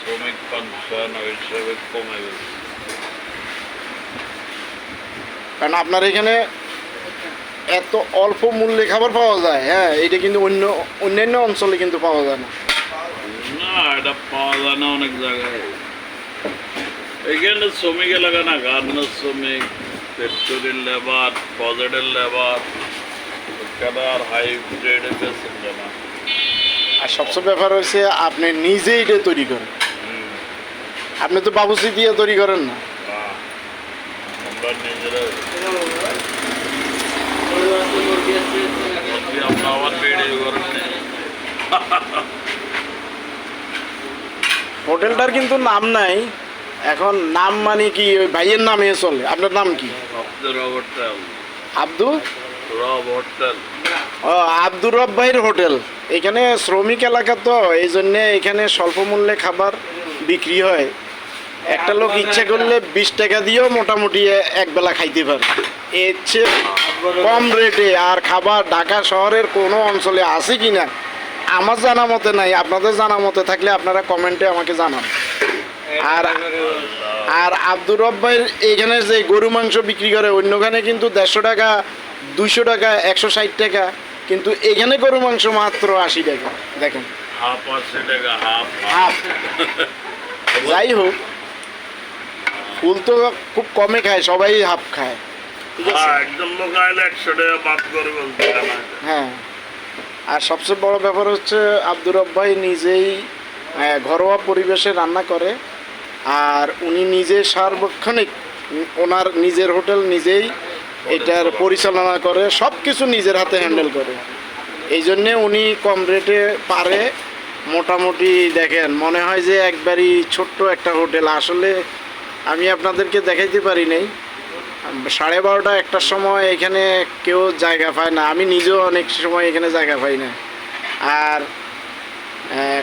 শ্রমিক পেনশন ওই হিসাবে কমে গেছে কারণ আপনার এখানে এত অল্প মূল্যে খাবার পাওয়া যায় হ্যাঁ এটা কিন্তু অন্য অন্যান্য অঞ্চলে কিন্তু পাওয়া যায় না। না এটা পাওয়া যায় না অনেক জায়গায়। এখানে শ্রমিক এলাকা না গার্মেন্টস শ্রমিক ফ্যাক্টরির লেবার প্রজেক্টের লেবার এখানে আর হাই গ্রেডে বেছেন না। আর সবচেয়ে ব্যাপার হচ্ছে আপনি নিজে এটা তৈরি করেন। আপনি তো বাবুসি দিয়ে তৈরি করেন না। হোটেলটার কিন্তু নাম নাই। এখন নাম মানে কি? ওই ভাইয়ের নামে চলে। আপনার নাম কি? আব্দুল ও আব্দুর রব ভাইয়ের হোটেল। এখানে শ্রমিক এলাকা তো এই জন্যে এখানে স্বল্প মূল্যে খাবার বিক্রি হয়। একটা লোক ইচ্ছা করলে বিশ টাকা দিয়েও মোটামুটি এক বেলা খাইতে পারে। এর চেয়ে কম রেটে আর খাবার ঢাকা শহরের কোনো অঞ্চলে আছে কি না আমার জানা মতে নাই। আপনাদের জানা মতে থাকলে আপনারা কমেন্টে আমাকে জানান। আর আর আব্দুর রব ভাইয়ের এখানে যে গরু মাংস বিক্রি করে অন্যখানে কিন্তু দেড়শো টাকা দুইশো টাকা একশো ষাট টাকা কিন্তু এখানে গরু মাংস মাত্র আশি টাকা। দেখেন। হাফ টাকা হাফ। হাফ। যাই হোক। ফুল তো খুব কমে খায় সবাই হাফ খায়। ঠিক আছে। হ্যাঁ, একজন একশো টাকা বাদ করে বলতে হ্যাঁ। আর সবচেয়ে বড় ব্যাপার হচ্ছে আব্দুর রব ভাই নিজেই ঘরোয়া পরিবেশে রান্না করে আর উনি নিজে সার্বক্ষণিক ওনার নিজের হোটেল নিজেই এটার পরিচালনা করে সব কিছু নিজের হাতে হ্যান্ডেল করে। এই জন্যে উনি কম রেটে পারে। মোটামুটি দেখেন মনে হয় যে একবারই ছোট্ট একটা হোটেল। আসলে আমি আপনাদেরকে দেখাইতে পারি নাই। সাড়ে বারোটা একটার সময় এখানে কেউ জায়গা পায় না। আমি নিজেও অনেক সময় এখানে জায়গা পাই না। আর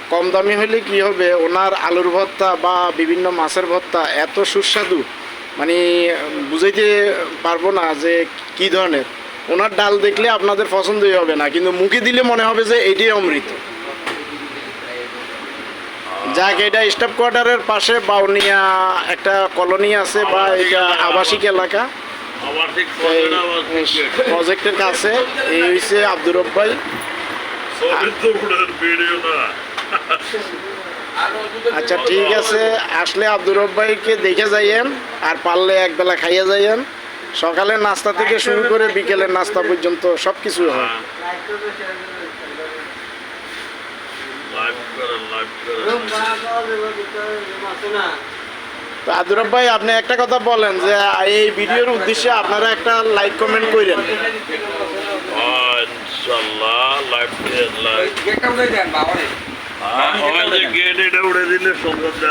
কম দামি হলে কি হবে? ওনার আলুর ভর্তা বা বিভিন্ন মাছের ভর্তা এত সুস্বাদু। মানে বুঝাইতে পারব না যে কি ধরনের। ওনার ডাল দেখলে আপনাদের পছন্দই হবে না। কিন্তু মুখে দিলে মনে হবে যে এটাই অমৃত। যাক এটা স্টাফ কোয়ার্টারের পাশে বাউনিয়া একটা কলোনি আছে বা এটা আবাসিক এলাকা। প্রজেক্টের কাছে এই হয়েছে আব্দুর রব ভাই। আচ্ছা ঠিক আছে আসলে আব্দুর রব ভাইকে দেখে যাইয়েন আর পারলে একবেলা খাইয়ে যাইয়েন। সকালের নাস্তা থেকে শুরু করে বিকেলের নাস্তা পর্যন্ত সব কিছু হয়। লাইভ করে লাইভ করে তো আব্দুর রব ভাই আপনি একটা কথা বলেন যে এই ভিডিওর উদ্দেশ্যে আপনারা একটা লাইক কমেন্ট করেন হ্যাঁ,